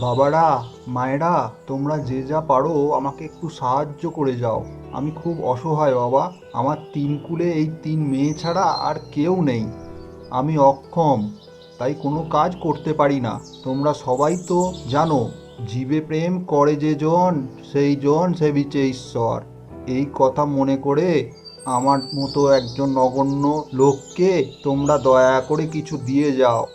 বাবারা, মায়েরা, তোমরা যে যা পারো আমাকে একটু সাহায্য করে যাও। আমি খুব অসহায় বাবা, আমার তিন কুলে এই তিন মেয়ে ছাড়া আর কেউ নেই। আমি অক্ষম, তাই কোনো কাজ করতে পারি না। তোমরা সবাই তো জানো, জীবে প্রেম করে যে জন, সেই জন সেবিচে ঈশ্বর। এই কথা মনে করে আমার মতো একজন নগণ্য লোককে তোমরা দয়া করে কিছু দিয়ে যাও।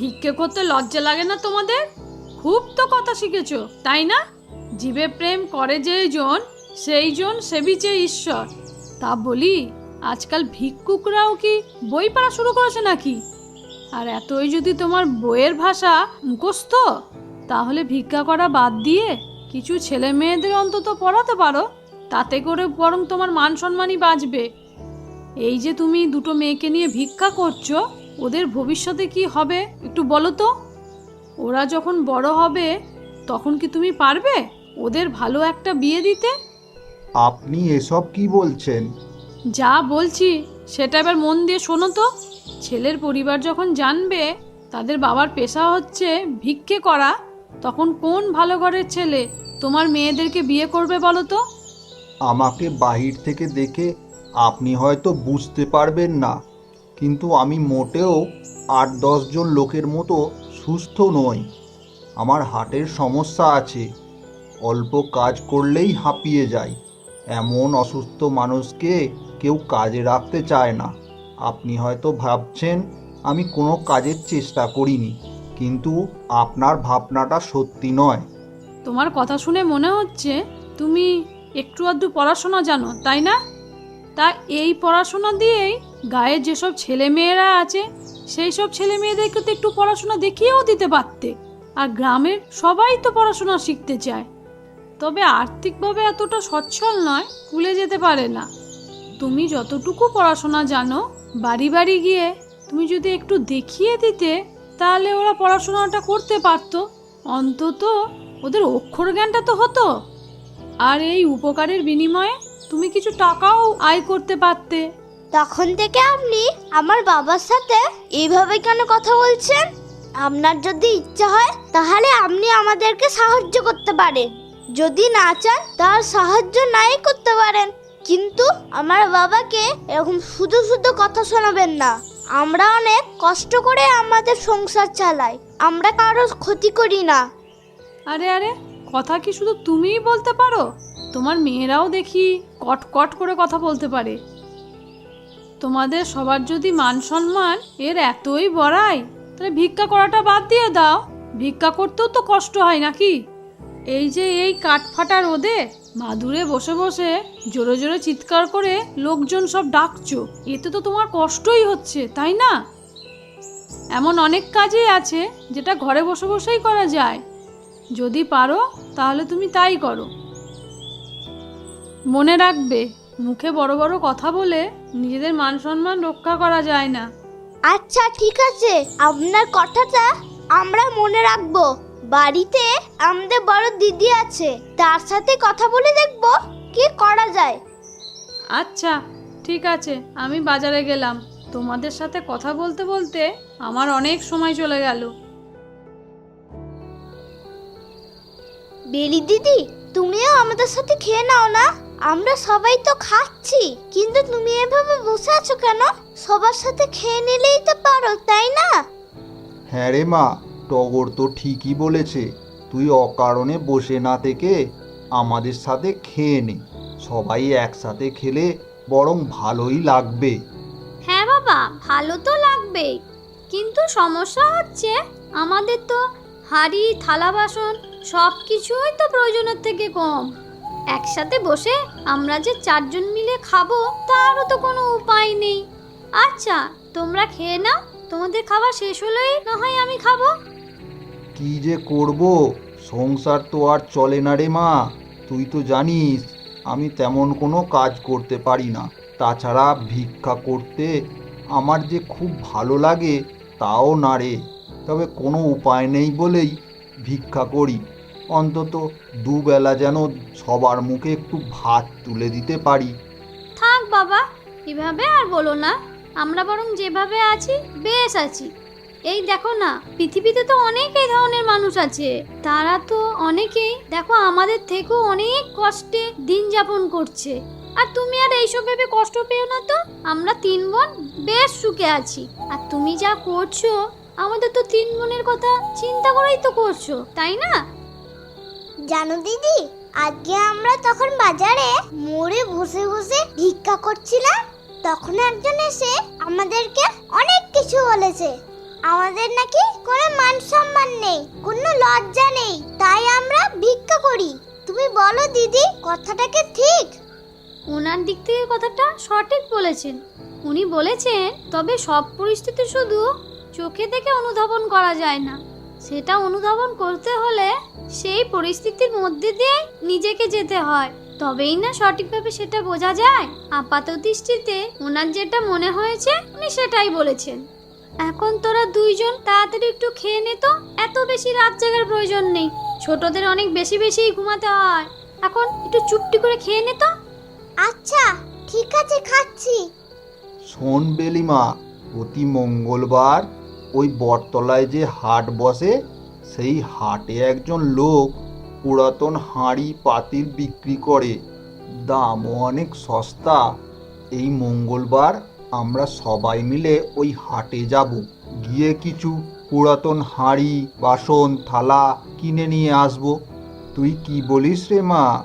ভিক্ষে করতে লজ্জা লাগে না তোমাদের? খুব তো কথা শিখেছো, তাই না? জীবে প্রেম করে যেই জন, সেই জন সেবিচে ঈশ্বর। তা বলি, আজকাল ভিক্ষুকরাও কি বই পড়া শুরু করেছে নাকি? আর এতই যদি তোমার বইয়ের ভাষা মুখস্থ, তাহলে ভিক্ষা করা বাদ দিয়ে কিছু ছেলে মেয়েদের অন্তত পড়াতে পারো, তাতে করে বরং তোমার মান সম্মানই বাঁচবে। এই যে তুমি দুটো মেয়েকে নিয়ে ভিক্ষা করছ ওদের ভবিষ্যতে কি হবে একটু বলো তো? ওরা যখন বড় হবে তখন কি তুমি পারবে ওদের ভালো একটা বিয়ে দিতে? আপনি এসব কি বলছেন? যা বলছি সেটা এবার মন দিয়ে শোনো তো। ছেলের পরিবার যখন জানবে তাদের বাবার পেশা হচ্ছে ভিক্ষে করা তখন কোন ভালো ঘরের ছেলে তোমার মেয়েদেরকে বিয়ে করবে বলো তো? আমাকে বাহির থেকে দেখে আপনি হয়তো বুঝতে পারবেন না। কিন্তু আমি মোটেও আট দশজন লোকের মতো সুস্থ নই। আমার হার্টের সমস্যা আছে। অল্প কাজ করলেই হাঁপিয়ে যাই। এমন অসুস্থ মানুষকে কেউ কাজে রাখতে চায় না। আপনি হয়তো ভাবছেন, আমি কোনো কাজের চেষ্টা করিনি, কিন্তু আপনার ভাবনাটা সত্যি নয়। তোমার কথা শুনে মনে হচ্ছে তুমি একটু আধটু পড়াশোনা জানো, তাই না? তা এই পড়াশোনা দিয়েই গায়ের যেসব ছেলে মেয়েরা আছে, সেই সব ছেলে মেয়েদেরকে তো একটু পড়াশোনা দেখিয়েও দিতে পারতে। আর গ্রামের সবাই তো পড়াশোনা শিখতে চায়। তবে আর্থিকভাবে এতটা সচ্ছল নয় স্কুলে যেতে পারে না। তুমি যতটুকু পড়াশোনা জানো, বাড়ি বাড়ি গিয়ে তুমি যদি একটু দেখিয়ে দিতে, তাহলে ওরা পড়াশোনাটা করতে পারতো। অন্তত ওদের অক্ষর জ্ঞানটা তো হতো। আর এই উপকারের বিনিময়ে তুমি কিছু টাকাও আয় করতে পারতে। তখন থেকে আপনি আমার বাবার সাথে এইভাবে কেন কথা বলছেন? আপনার যদি ইচ্ছা হয় তাহলে আপনি আমাদেরকে সাহায্য করতে পারেন। যদি না চান তার সাহায্য নাই করতে পারেন। কিন্তু আমার বাবাকে এরকম শুধু শুধু কথা শোনাবেন না। আমরা অনেক কষ্ট করে আমাদের সংসার চালাই। আমরা কারও ক্ষতি করি না। আরে আরে কথা কি শুধু তুমিই বলতে পারো? তোমার মেয়েরাও দেখি কট কট করে কথা বলতে পারে। তোমাদের সবার যদি মান সম্মান এর এতই বড়াই, তাহলে ভিক্ষা করাটা বাদ দিয়ে দাও। ভিক্ষা করতেও তো কষ্ট হয় নাকি? এই যে এই কাঠফাটা রোদে মাদুরে বসে বসে জোরে জোরে চিৎকার করে লোকজন সব ডাকছো, এতে তো তোমার কষ্টই হচ্ছে, তাই না? এমন অনেক কাজই আছে যেটা ঘরে বসে বসেই করা যায়। যদি পারো, তাহলে তুমি তাই করো। মনে রাখবে মুখে বড় বড় কথা বলে নিজেদের মান সম্মান রক্ষা করা যায় না। আচ্ছা ঠিক আছে। আপনার কথাটা আমরা মনে রাখব। বাড়িতে আমাদের বড় দিদি আছে তার সাথে কথা বলে দেখব কি করা যায়। আচ্ছা ঠিক আছে আমি বাজারে গেলাম। তোমাদের সাথে কথা বলতে বলতে আমার অনেক সময় চলে গেল। বেলি দিদি তুমিও আমাদের সাথে খেয়ে নাও না? আমরা সবাই তো খাচ্ছি কিন্তু তুমি এভাবে বসে আছো কেন? সবার সাথে খেয়ে নিলেই তো পারো তাই না? হ্যাঁ রে মা টগর তো ঠিকই বলেছে তুই অকারণে বসে না থেকে আমাদের সাথে খেয়ে নে সবাই একসাথে খেলে বরং ভালোই লাগবে। হ্যাঁ বাবা ভালো তো লাগবেই কিন্তু সমস্যা হচ্ছে আমাদের তো হাঁড়ি থালা বাসন সব কিছুই তো প্রয়োজনের থেকে কম। একসাথে বসে আমরা যে চারজন মিলে খাব, তারও তো কোনো উপায় নেই। আচ্ছা তোমরা খেয়ে নাও, তোমাদের খাবার শেষ হলেই না হয় আমি খাব। কি যে করব? সংসার তো আর চলে না রে মা। তুই তো জানিস, আমি তেমন কোনো কাজ করতে পারি না। তাছাড়া ভিক্ষা করতে আমার যে খুব ভালো লাগে, তাও না রে। তবে কোনো উপায় নেই বলেই ভিক্ষা করি। অন্তত দুবেলা যেন সবার মুখে একটু ভাত তুলে দিতে পারি। থাক বাবা, এভাবে আর বলো না। আমরা বরং যেভাবে আছি, বেশ আছি। এই দেখো না, পৃথিবীতে তো অনেক এই ধরনের মানুষ আছে। তারা তো অনেকেই দেখো আমাদের থেকেও অনেক কষ্টে দিন যাপন করছে। আর তুমি আর এইসব ভেবে কষ্ট পেও না তো? আমরা তিন বোন বেশ সুখে আছি। আর তুমি যা করছ, আমাদের তো তিন বোনের কথা চিন্তা করেই তো করছ, তাই না? জানো দিদি? আজকে আমরা তখন বাজারে মোড়ে বসে বসে ভিক্ষা করছিলাম। তখন একজন এসে আমাদেরকে অনেক কিছু বলেছে। আমাদের নাকি কোনো মান সম্মান নেই, কোনো লজ্জা নেই। তাই আমরা ভিক্ষা করি। তুমি বলো দিদি কথাটাকে ঠিক? ওনার দিক থেকে কথাটা সঠিক বলেছেন। উনি বলেছেন, তবে সব পরিস্থিতি শুধু চোখে দেখে অনুধাবন করা যায় না। সেটা অনুধাবন করতে হলে সেই পরিস্থিতির মধ্যে দিয়ে নিজেকে যেতে হয়। তবেই না সঠিকভাবে সেটা বোঝা যায়? আপাত দৃষ্টিতে ওনার যেটা মনে হয়েছে উনি সেটাই বলেছেন। এখন তোরা দুইজন তাড়াতাড়ি একটু খেয়ে নে তো এত বেশি রাত জাগার প্রয়োজন নেই। ছোটদের অনেক বেশি বেশি ঘুমাতে হয়। এখন একটু চুপটি করে খেয়ে নে তো। আচ্ছা ঠিক আছে খাচ্ছি। শোন বেলিমা প্রতি মঙ্গলবার ওই বটতলায় যে হাট বসে, সেই হাটে একজন লোক পুরাতন হাঁড়ি পাতিল বিক্রি করে। দামও অনেক সস্তা। এই মঙ্গলবার আমরা সবাই মিলে ওই হাটে যাব। গিয়ে কিছু পুরাতন হাঁড়ি, বাসন, থালা কিনে নিয়ে আসব। তুই কি বলিস রে মা?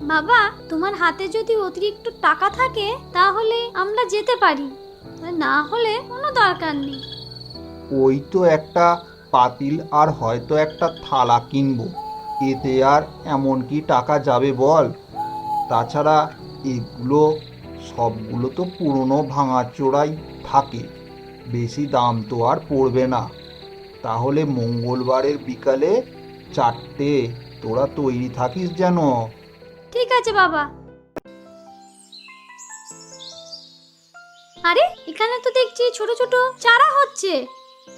বাবা, তোমার হাতে যদি অতিরিক্ত টাকা থাকে, তাহলে আমরা যেতে পারি। না হলে কোনো দরকার নেই। ওই তো একটা পাতিল আর হয়তো একটা থালা কিনবো। এতে আর এমন কি টাকা যাবে বল? তাছাড়া এগুলো সবগুলো তো পুরনো ভাঙাচোরাই থাকে। বেশি দাম তো আর পড়বে না। তাহলে মঙ্গলবারের বিকালে চারটে। তোরা তৈরি থাকিস যেন। ঠিক আছে বাবা। আরে, এখানে তো দেখছি ছোট ছোট চারা হচ্ছে।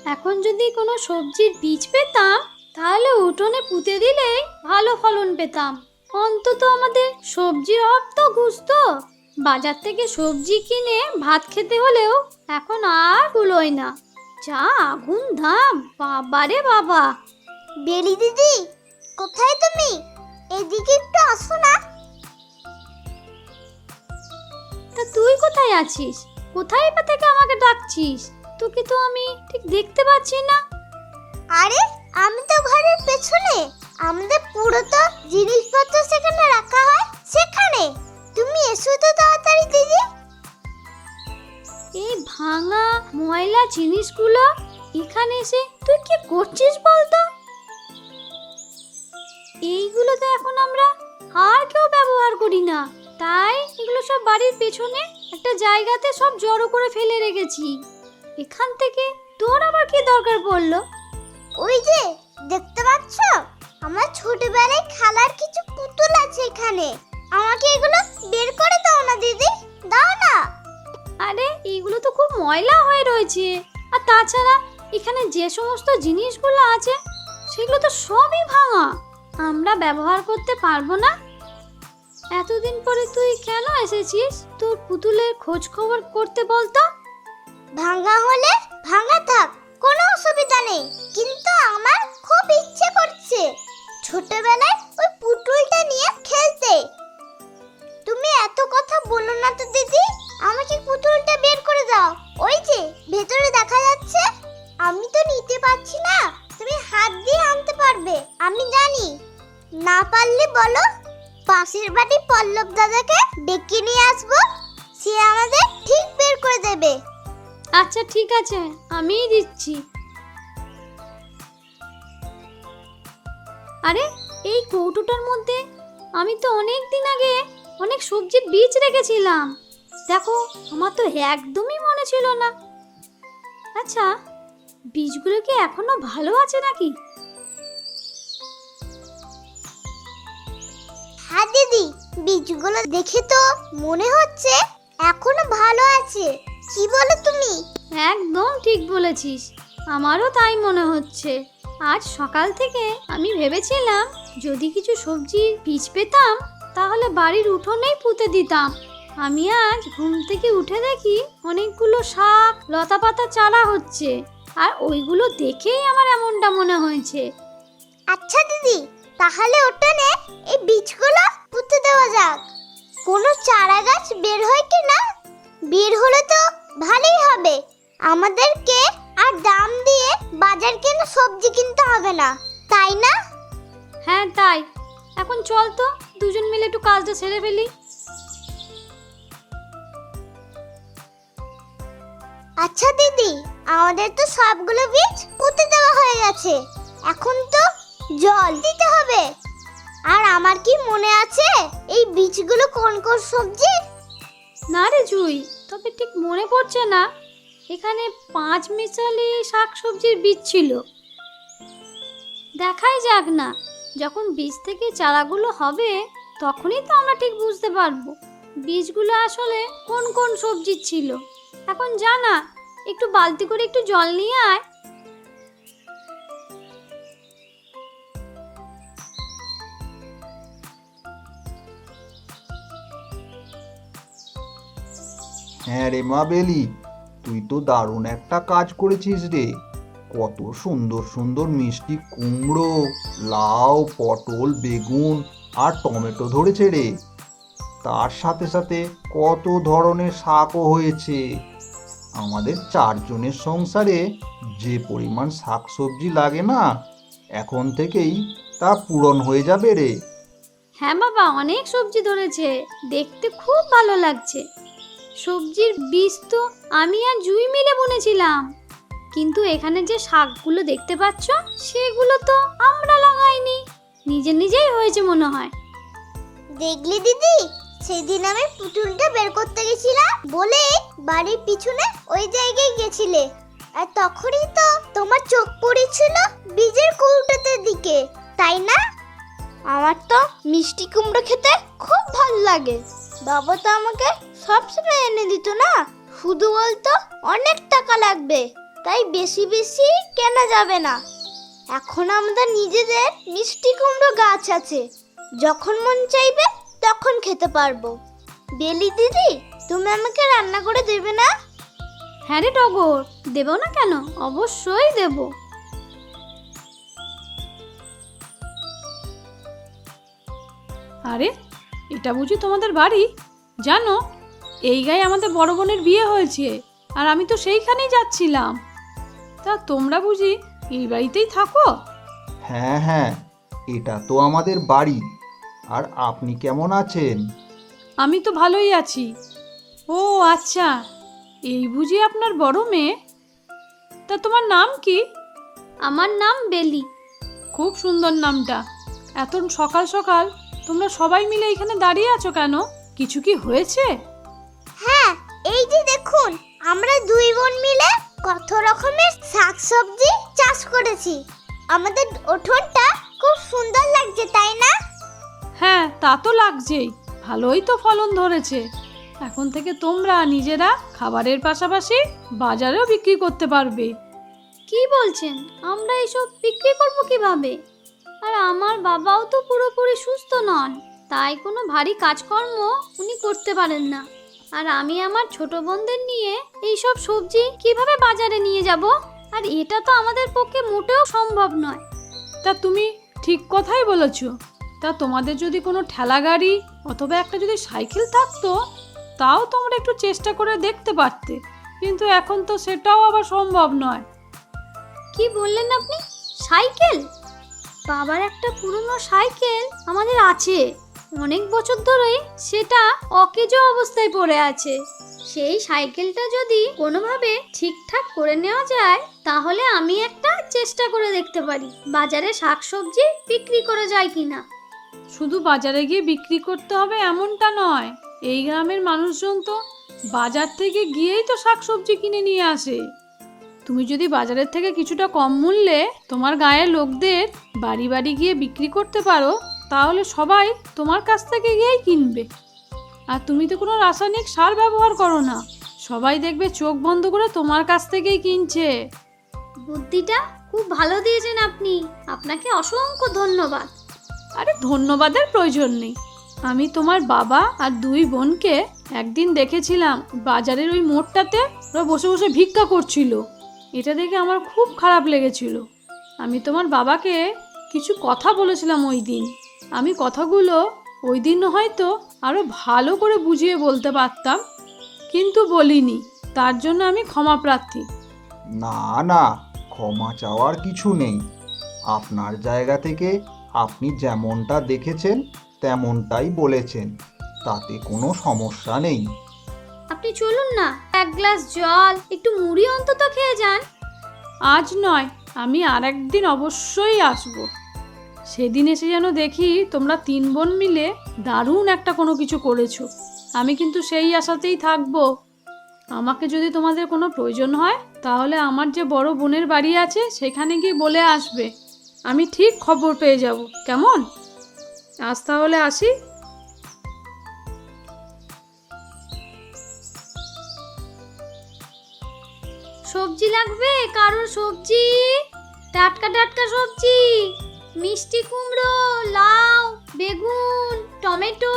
এখন যদি কোনো সবজির বীজ পেতাম তাহলে উঠোনে পুঁতে দিলেই ভালো ফলন পেতাম। অন্তত আমাদের সবজির অভাব তো ঘুষতো। বাজার থেকে সবজি কিনে ভাত খেতে হলেও এখন আর কুলোয় না। যা আগুন দাম বাবারে বাবা। বেলি দিদি কোথায় তুমি? এদিকে একটু আসো না। তা তুই কোথায় আছিস? কোথায় বা থেকে আমাকে ডাকছিস? তোকে তো আমি ঠিক দেখতে পাচ্ছি না। আরে আমি তো ঘরের পেছনে। আমাদের পুরো তো জিনিসপত্র সেখানে রাখা হয় সেখানে। তুমি এসো তো তাড়াতাড়ি দিদি। এই ভাঙা ময়লা জিনিসগুলো এখানে এসে তুই কি করছিস বলতো? এইগুলো তো এখন আমরা আর কেউ ব্যবহার করি না। তাই এগুলো সব বাড়ির পেছনে একটা জায়গাতে সব জড়ো করে ফেলে রেখেছি। এখান থেকে তোর আবার কি দরকার পড়ল? ওই যে দেখতে পাচ্ছ? আমার ছোটবেলায় খেলার কিছু পুতুল আছে এখানে। আমাকে এগুলো বের করে দাও না দিদি। দাও না। আরে এইগুলো তো খুব ময়লা হয়ে রয়েছে। আর তাছাড়া এখানে যে সমস্ত জিনিসগুলো আছে সেগুলো তো সবই ভাঙা। আমরা ব্যবহার করতে পারব না। এতদিন পরে তুই কেন এসেছিস? তোর পুতুলের খোঁজ খবর করতে বলতো? ভাঙা হলে ভাঙা থাক কোনো অসুবিধা নেই। কিন্তু আমার খুব ইচ্ছে আছে, আমিই দিচ্ছি। আরে, এই কৌটোটার মধ্যে আমি তো অনেক দিন আগে অনেক সবজির বীজ রেখেছিলাম। দেখো, আমার তো একদমই মনে ছিল না। আচ্ছা বীজগুলো কি এখনও ভালো আছে নাকি? হ্যাঁ দিদি, বীজগুলো দেখে তো মনে হচ্ছে এখনও ভালো আছে। কি বলো তুমি? একদম ঠিক বলেছিস। আমারও তাই মনে হচ্ছে। আজ সকাল থেকে আমি ভেবেছিলাম যদি কিছু সবজির বীজ পেতাম তাহলে বাড়ির উঠোনেই পুঁতে দিতাম। আমি আজ ঘুম থেকে উঠে দেখি অনেকগুলো শাক লতা পাতা চারা হচ্ছে। আর ওইগুলো দেখেই আমার এমনটা মনে হয়েছে। আচ্ছা দিদি তাহলে ওটানে এই বীজগুলো পুঁতে দেওয়া যাক। কোনো চারা গাছ বের হয় কি না বের হলে তো ভালোই হবে। আমাদেরকে আর দাম দিয়ে বাজার কেনা সবজি কিনতে হবে না তাই না? হ্যাঁ তাই। এখন চল তো দুজন মিলে একটু কাজটা সেরে ফেলি। আচ্ছা দিদি আমাদের তো সবগুলো বীজ পুঁতে দেওয়া হয়ে গেছে। এখন তো জল দিতে হবে। আর আমার কি মনে আছে এই বীজগুলো কোন কোন সবজি না রে জুই, তবে ঠিক মনে পড়ছে না। এখানে পাঁচ মিশালি শাক সবজির বীজ ছিল। দেখাই যাক না, যখন বীজ থেকে চারাগুলো হবে, তখনই তো আমরা ঠিক বুঝতে পারব, বীজগুলো আসলে কোন কোন সবজির ছিল। এখন জানা, একটু বালতি করে একটু জল নিয়ে আয়। হ্যাঁ রে মা বেলি তুই তো দারুণ একটা কাজ করেছিস রে। কত সুন্দর সুন্দর মিষ্টি কুমড়ো, লাউ, পটল, বেগুন আর টমেটো ধরেছে রে। তার সাথে সাথে কত ধরনের শাকও হয়েছে। আমাদের চারজনের সংসারে যে পরিমাণ শাকসবজি লাগে না, এখন থেকেই তা পূরণ হয়ে যাবে রে। হ্যাঁ বাবা, অনেক সবজি ধরেছে। দেখতে খুব ভালো লাগছে। সবজির বীজ তো আমি আর জুই মিলে বুনেছিলাম। কিন্তু এখানে যে শাকগুলো দেখতে পাচ্ছ সেগুলো তো আমরা লাগাইনি। নিজে নিজেই হয়েছে মনে হয়। দেখলি দিদি? সেদিন আমি পুতুলটা বের করতে গেছিলাম বলে বাড়ির পিছনে ওই জায়গায় গেছিলে। আর তখনই তো তোমার চোখ পড়েছিল বীজের কৌটাতে দিকে তাই না? আমার তো মিষ্টি কুমড়ো খেতে খুব ভালো লাগে। বাবা তো আমাকে সবসময় এনে দিত না? শুধু বলতো, অনেক টাকা লাগবে, তাই বেশি বেশি কেনা যাবে না। এখন আমাদের নিজেদের মিষ্টি কুমড়ো গাছ আছে। যখন মন চাইবে, তখন খেতে পারব। বেলি দিদি, তুমি আমাকে রান্না করে দেবে না? হ্যাঁ রে টগর, দেবো না কেন? অবশ্যই দেবো। আরে, এটা বুঝি তোমাদের বাড়ি? জানো এই গায়ে আমাদের বড় বোনের বিয়ে হয়েছে আর আমি তো সেইখানেই যাচ্ছিলাম। তা তোমরা বুঝি এই বাড়িতেই থাকো? হ্যাঁ হ্যাঁ এটা তো আমাদের বাড়ি। আর আপনি কেমন আছেন? আমি তো ভালোই আছি। ও আচ্ছা এই বুঝি আপনার বড় মেয়ে? তা তোমার নাম কি? আমার নাম বেলি। খুব সুন্দর নামটা। এত সকাল সকাল তোমরা সবাই মিলে এখানে দাঁড়িয়ে আছো কেন? কিছু কি হয়েছে? হ্যাঁ আমরা দুই বোন মিলে কত রকমের শাকসবজি চাষ করেছি। আমাদের উঠোনটা খুব সুন্দর লাগছে তাই না? হ্যাঁ তা তো লাগছেই। ভালোই তো ফলন ধরেছে। এখন থেকে তোমরা নিজেরা খাবারের পাশাপাশি বাজারেও বিক্রি করতে পারবে। কি বলছেন? আমরা এসব বিক্রি করব কীভাবে? আর আমার বাবাও তো পুরোপুরি সুস্থ নন তাই কোনো ভারী কাজকর্ম উনি করতে পারেন না। আর আমি আমার ছোট বোনদের নিয়ে এইসব সবজি কীভাবে বাজারে নিয়ে যাব? আর এটা তো আমাদের পক্ষে মোটেও সম্ভব নয়। তা তুমি ঠিক কথাই বলেছ। তা তোমাদের যদি কোনো ঠেলা গাড়ি অথবা একটা যদি সাইকেল থাকতো তাও তোমরা একটু চেষ্টা করে দেখতে পারতে। কিন্তু এখন তো সেটাও আবার সম্ভব নয়। কি বললেন আপনি? সাইকেল? বাবার একটা পুরনো সাইকেল আমাদের আছে। অনেক বছর ধরেই সেটা অকেজো অবস্থায় পড়ে আছে। সেই সাইকেলটা যদি কোনোভাবে ঠিকঠাক করে নেওয়া যায়, তাহলে আমি একটা চেষ্টা করে দেখতে পারি, বাজারে শাকসবজি বিক্রি করা যায় কিনা। শুধু বাজারে গিয়ে বিক্রি করতে হবে এমনটা নয়, এই গ্রামের মানুষজন তো বাজার থেকে গিয়েই তো শাকসবজি কিনে নিয়ে আসে। তুমি যদি বাজারের থেকে কিছুটা কম মূল্যে তোমার গায়ের লোকদের বাড়ি বাড়ি গিয়ে বিক্রি করতে পারো তাহলে সবাই তোমার কাছ থেকে গিয়েই কিনবে। আর তুমি তো কোনো রাসায়নিক সার ব্যবহার করো না। সবাই দেখবে চোখ বন্ধ করে তোমার কাছ থেকেই কিনছে। বুদ্ধিটা খুব ভালো দিয়েছেন আপনি। আপনাকে অসংখ্য ধন্যবাদ। আরে ধন্যবাদের প্রয়োজন নেই। আমি তোমার বাবা আর দুই বোনকে একদিন দেখেছিলাম বাজারের ওই মোড়টাতে ওরা বসে বসে ভিক্ষা করছিল। এটা দেখে আমার খুব খারাপ লেগেছিল। আমি তোমার বাবাকে কিছু কথা বলেছিলাম ওই দিন। আমি কথাগুলো ওই দিন হয়তো আরও ভালো করে বুঝিয়ে বলতে পারতাম কিন্তু বলিনি। তার জন্য আমি ক্ষমা প্রার্থী। না না ক্ষমা চাওয়ার কিছু নেই। আপনার জায়গা থেকে আপনি যেমনটা দেখেছেন তেমনটাই বলেছেন। তাতে কোনো সমস্যা নেই। আপনি চলুন না এক গ্লাস জল একটু মুড়ি অন্তত খেয়ে যান। আজ নয় আমি আর একদিন অবশ্যই আসব। সেদিন এসে যেন দেখি তোমরা তিন বোন মিলে দারুণ একটা কোনো কিছু করেছ। আমি কিন্তু সেই আশাতেই থাকব। আমাকে যদি তোমাদের কোনো প্রয়োজন হয়, তাহলে আমার যে বড় বোনের বাড়ি আছে, সেখানে গিয়ে বলে আসবে। আমি ঠিক খবর পেয়ে যাব। কেমন? আজ তাহলে আসি। সবজি লাগবে? কারোর সবজি? টাটকা টাটকা সবজি? মিষ্টি কুমড়ো, লাউ, বেগুন, টমেটো,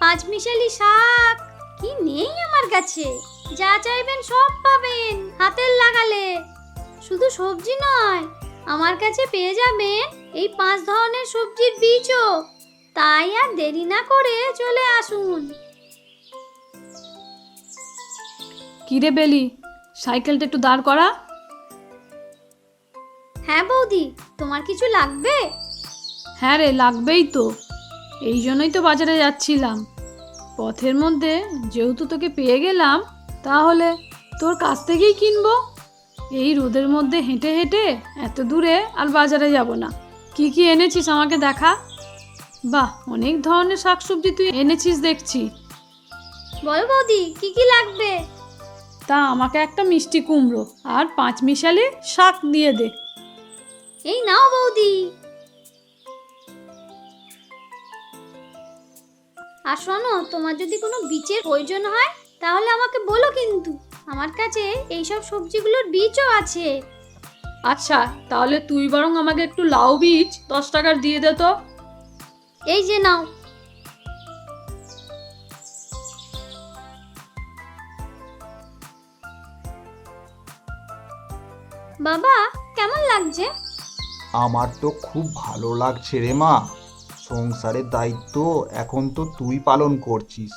পাঁচমিশালি শাক। কি নেই আমার কাছে? যা চাইবেন সব পাবেন হাতের লাগালে। শুধু সবজি নয়, আমার কাছে পেয়ে যাবেন এই পাঁচ ধরনের সবজির বীজও। তাই আর দেরি না করে চলে আসুন। কিরে বেলি, সাইকেলটা একটু দাঁড় করা। হ্যাঁ বৌদি তোমার কিছু লাগবে? হ্যাঁ রে লাগবেই তো। এই জন্যই তো বাজারে যাচ্ছিলাম। পথের মধ্যে যেহেতু তোকে পেয়ে গেলাম তাহলে তোর কাছ থেকেই কিনবো। এই রোদের মধ্যে হেঁটে হেঁটে এত দূরে আর বাজারে যাব না। কি কি এনেছিস আমাকে দেখা? বাহ অনেক ধরনের শাকসবজি তুই এনেছিস দেখছি। বলো বৌদি কি কি লাগবে? তা আমাকে একটা মিষ্টি কুমড়ো আর পাঁচ মিশালি শাক দিয়ে দে। এই নাও বৌদি। আর শোনো তোমার যদি কোনো বীজের প্রয়োজন হয় তাহলে আমাকে বলো কিন্তু। আমার কাছে এইসব সবজিগুলোর বীজও আছে। আচ্ছা তাহলে তুই বরং আমাকে একটু লাউ বীজ দশ টাকার দিয়ে দে তো। এই যে নাও। বাবা কেমন লাগছে? আমার তো খুব ভালো লাগছে রে মা। সংসারের দায়িত্ব এখন তো তুই পালন করছিস।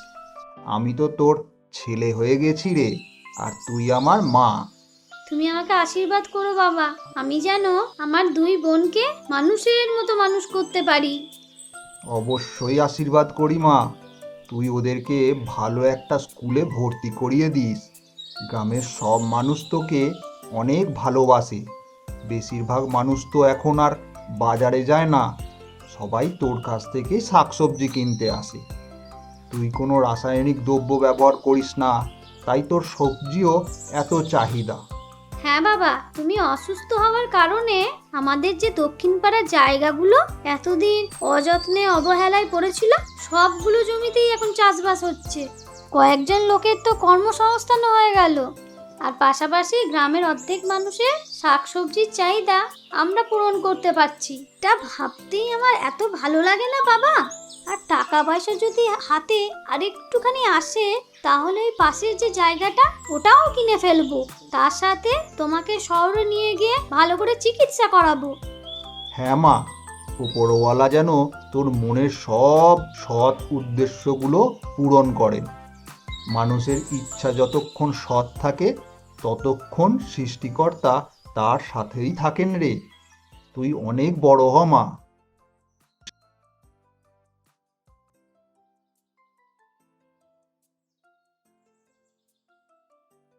আমি তো তোর ছেলে হয়ে গেছি রে আর তুই আমার মা। তুমি আমাকে আশীর্বাদ করো বাবা। আমি যেন আমার দুই বোনকে মানুষের মতো মানুষ করতে পারি। অবশ্যই আশীর্বাদ করি মা। তুই ওদেরকে ভালো একটা স্কুলে ভর্তি করিয়ে দিস। গ্রামের সব মানুষ তোকে অনেক ভালোবাসে। বেশিরভাগ মানুষ তো এখন আর বাজারে যায় না। সবাই তোর কাছ থেকে শাকসবজি কিনতে আসে। তুই কোনো রাসায়নিক দ্রব্য ব্যবহার করিস না, তাই তোর সবজিও এত চাহিদা। হ্যাঁ বাবা, তুমি অসুস্থ হওয়ার কারণে আমাদের যে দক্ষিণ পাড়ার জায়গাগুলো এতদিন অযত্নে অবহেলায় পড়েছিল, সবগুলো জমিতেই এখন চাষবাস হচ্ছে। কয়েকজন লোকের তো কর্মসংস্থান হয়ে গেল। আর পাশাপাশি গ্রামের অর্ধেক মানুষের শাকসবজির চাহিদা আমরা পূরণ করতে পারছি। তা ভাবতেই আমার এত ভালো লাগে না বাবা। আর টাকা পয়সা যদি হাতে আর একটুখানি আসে, তাহলে ওই পাশের যে জায়গাটা, ওটাও কিনে ফেলব। তার সাথে তোমাকে শহরে নিয়ে গিয়ে ভালো করে চিকিৎসা করাবো। হ্যাঁ মা, উপরওয়ালা যেন তোর মনের সব সৎ উদ্দেশ্যগুলো পূরণ করেন। মানুষের ইচ্ছা যতক্ষণ সৎ থাকে ততক্ষণ সৃষ্টিকর্তা তার সাথেই থাকেন রে। তুই অনেক বড় হ মা।